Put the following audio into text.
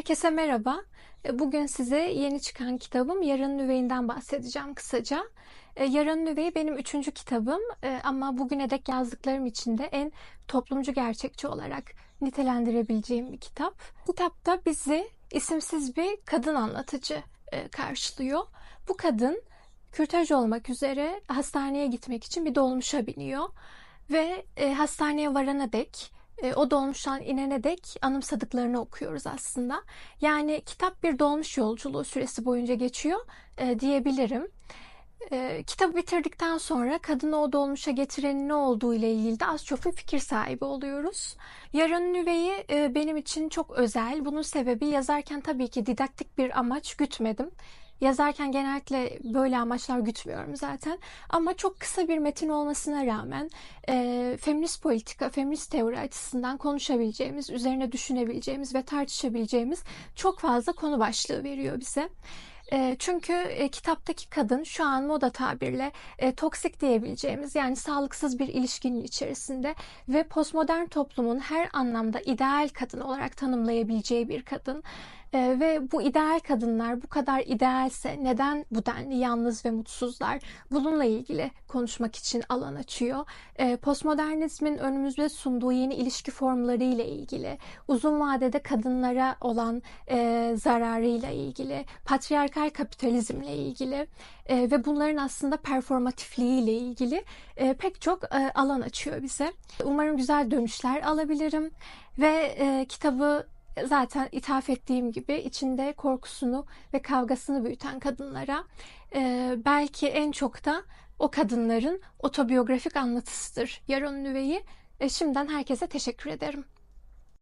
Herkese merhaba. E, Bugün size yeni çıkan kitabım Yarın Üveyi'nden bahsedeceğim kısaca. E, Yarın Üveyi benim üçüncü kitabım E, ama bugüne dek yazdıklarım içinde en toplumcu gerçekçi olarak nitelendirebileceğim bir kitap. Kitapta bizi isimsiz bir kadın anlatıcı karşılıyor. Bu kadın kürtaj olmak üzere hastaneye gitmek için bir dolmuşa biniyor ve hastaneye varana dek e, o dolmuştan inene dek anımsadıklarını okuyoruz aslında. Yani kitap bir dolmuş yolculuğu süresi boyunca geçiyor e, diyebilirim. E, kitabı bitirdikten sonra kadını o dolmuşa getirenin ne olduğu ile ilgili de az çok bir fikir sahibi oluyoruz. Yarın Nüveyi e, benim için çok özel. Bunun sebebi yazarken tabii ki didaktik bir amaç gütmedim. Yazarken genellikle böyle amaçlar gütmüyorum zaten. Ama çok kısa bir metin olmasına rağmen e, feminist politika, feminist teori açısından konuşabileceğimiz, üzerine düşünebileceğimiz ve tartışabileceğimiz çok fazla konu başlığı veriyor bize. E, çünkü e, kitaptaki kadın şu an moda tabirle e, toksik diyebileceğimiz yani sağlıksız bir ilişkinin içerisinde ve postmodern toplumun her anlamda ideal kadın olarak tanımlayabileceği bir kadın. E, ve bu ideal kadınlar bu kadar idealse neden bu denli yalnız ve mutsuzlar? Bununla ilgili konuşmak için alan açıyor. E, postmodernizmin önümüzde sunduğu yeni ilişki formları ile ilgili, uzun vadede kadınlara olan e, zararıyla ilgili, patriarkal kapitalizmle ilgili e, ve bunların aslında performatifliği ile ilgili e, pek çok e, alan açıyor bize. Umarım güzel dönüşler alabilirim ve e, kitabı zaten ithaf ettiğim gibi içinde korkusunu ve kavgasını büyüten kadınlara e, belki en çok da o kadınların otobiyografik anlatısıdır Yaron Nüveyi. E, şimdiden herkese teşekkür ederim.